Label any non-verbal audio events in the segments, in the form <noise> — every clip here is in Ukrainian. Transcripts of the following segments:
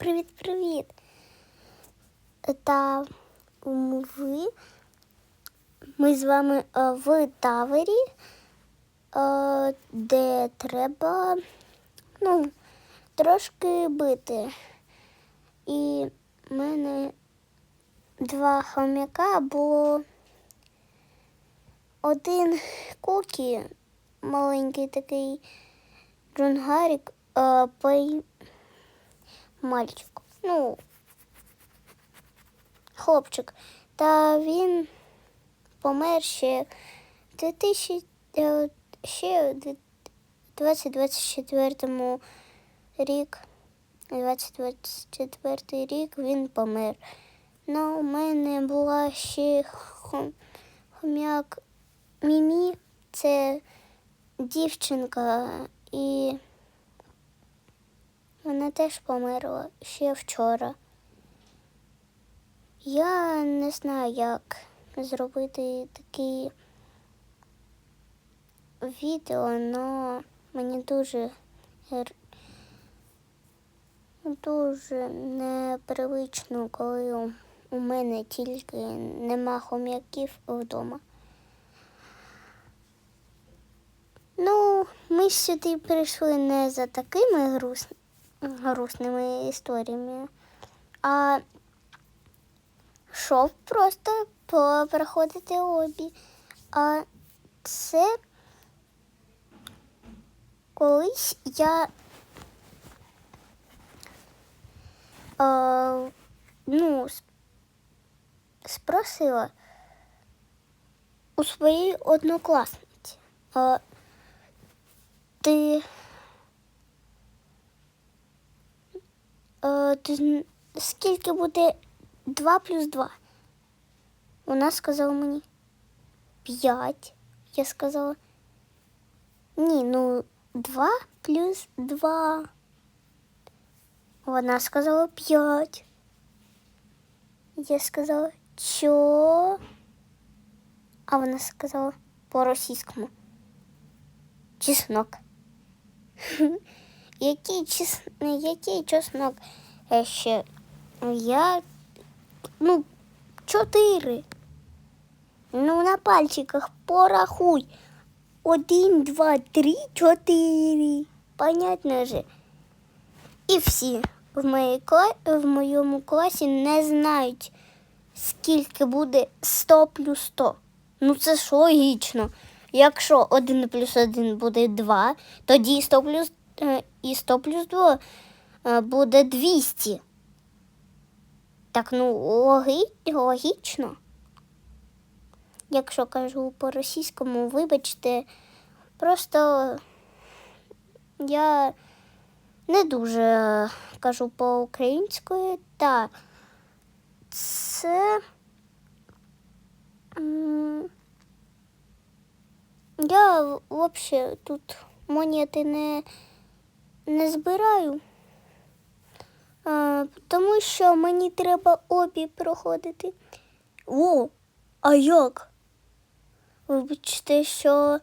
Привіт-привіт. Та ви ми з вами е, в тавері, е, де треба ну, трошки бити. І в мене два хомяка було один кукі, маленький такий джунгарік, е, пой... мальчик. Ну, хлопчик. Та він помер ще в 2000, е, ще в 2024 рік. 2024 рік він помер. Ну, у мене була ще хом'як Мімі, це дівчинка, і вона теж померла ще вчора. Я не знаю, як зробити такі відео, але мені дуже дуже непривично, коли у- мене тільки нема хом'яків вдома. Ну, ми сюди прийшли не за такими грус... грустними історіями, а щоб просто проходити обі. А це колись я е, ну, спросила у своєї однокласниці. А, ти, е, ти скільки буде 2 плюс 2? Вона сказала мені 5. Я сказала. Ні, ну 2 плюс 2. Вона сказала 5. Я сказала, чо? А вона сказала по-російському. Чеснок. <laughs> Який чес... який чеснок? Е, Ще я ну чотири. Ну на пальчиках порахуй. Один, два, три, чотири. Понятно же. І всі в, моїй в моєму класі не знають, скільки буде 100 плюс 100. Ну це ж логічно. Якщо 1 плюс 1 буде 2, тоді 100 плюс, е, і 100 плюс 2 е, буде 200. Так, ну, логи... логічно. Якщо кажу по-російському, вибачте, просто я не дуже кажу по-українською, та це. Я взагалі тут монети не, не збираю. Тому що мені треба обі проходити. О, а як? Вибачте, що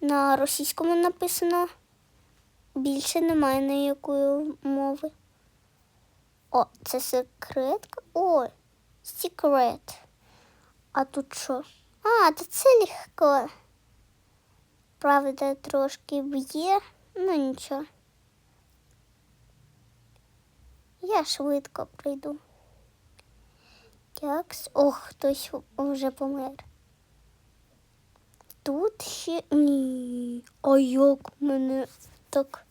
на російському написано більше немає ніякої мови. О, це секретка. О, секрет. А тут що? А, то це легко. Правда, трошки б'є, ну нічого. Я швидко прийду. Такс. Ох, хтось вже помер. Тут ще ні. А як мене так?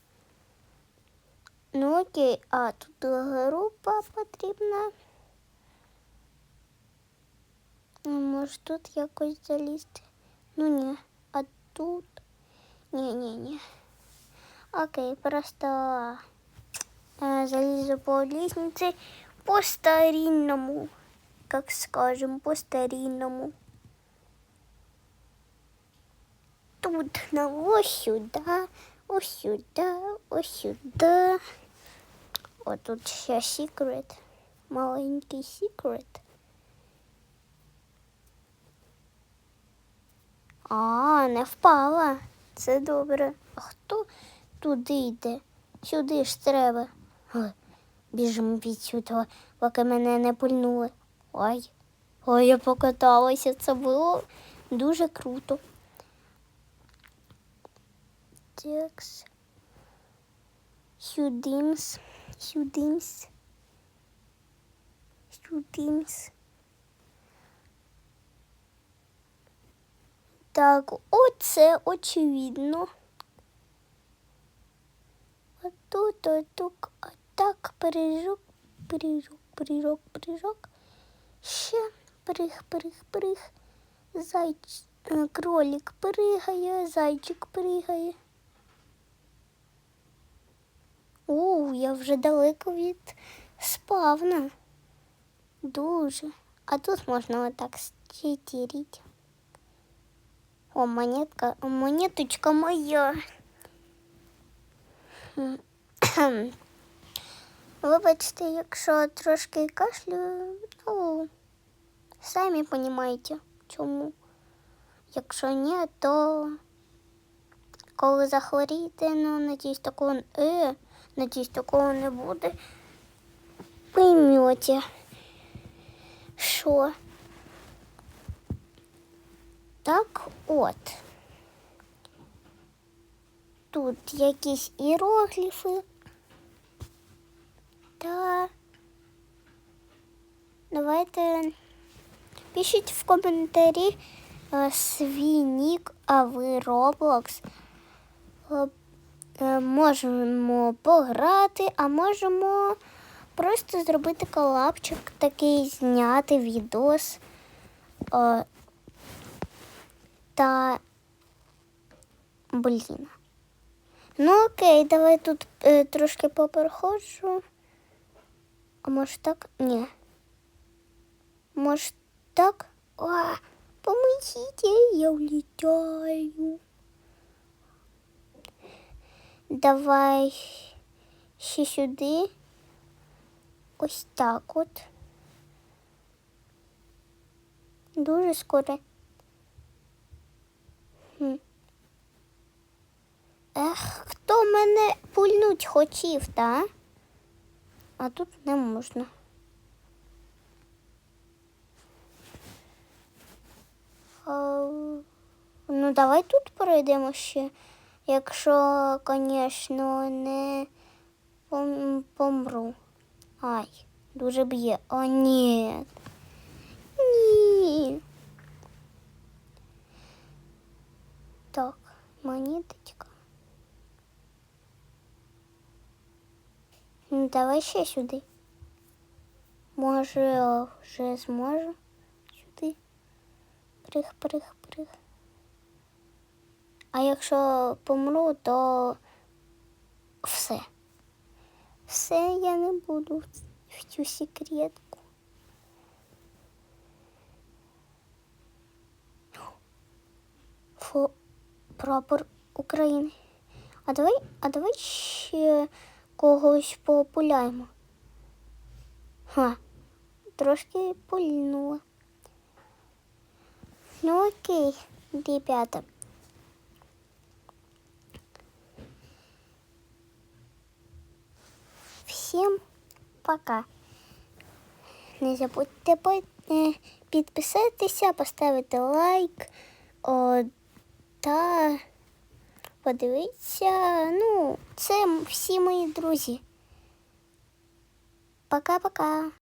Ну окей, а тут група потрібна. Ну, Може тут якось залізти? Ну ні, а тут. Ні, ні, ні. Окей, просто залізу по лестнице по старинному, как скажем, по старинному. Тут на ось сюда, ось сюда, ось сюда. О, тут ще секрет. Маленький секрет. А, не впала. Це добре. А хто туди йде? Сюди ж треба. Біжимо відсюди, поки мене не пульнули. Ой. Ой, я покаталася. Це було дуже круто. Текс. Сюдимс. Сюдимс. Сюдимс. Так, оце очевидно. А тут, а тут, а так, прыжок, прыжок, прыжок, прыжок. Ще прыг, прыг, прыг. Зайч, е, кролик пригає, зайчик пригає. У, я вже далеко від спавна. Дуже. А тут можна отак стітеріть. О, монетка, монеточка моя. Вибачте, якщо трошки кашлю, ну, самі розумієте, чому. Якщо ні, то коли захворієте, ну, надіюсь, такого, е, надіюсь, такого не буде. Поймете, що. Так от. Тут якісь іерогліфи. Та давайте пишіть в коментарі е, свій нік, а ви Roblox. Е, е, Можемо пограти, а можемо просто зробити колапчик, такий зняти відос. Та блін. Ну окей, давай тут е, трошки попереходжу. А може так? Ні. Може так? О, помогите, я улетаю. Давай ще сюди. Ось так от. Дуже скоро. Хм. Ех, хто мене пульнуть хотів, та? А тут не можна. Ну, давай тут пройдемо ще. Якщо, звісно, не помру. Ай, дуже б'є. О, ні. Ні. Так, монеточка. Ну, давай ще сюди. Може, вже зможу. Прих, прих, прих. А якщо помру, то все. Все я не буду в цю секретку. Фо, прапор України. А давай, а давай ще когось популяємо. Ха, трошки пульнула. Ну окей, ребята. Всім пока. Не забудьте підписатися, поставити лайк о, та подивитися. Ну, це всі мої друзі. Пока-пока.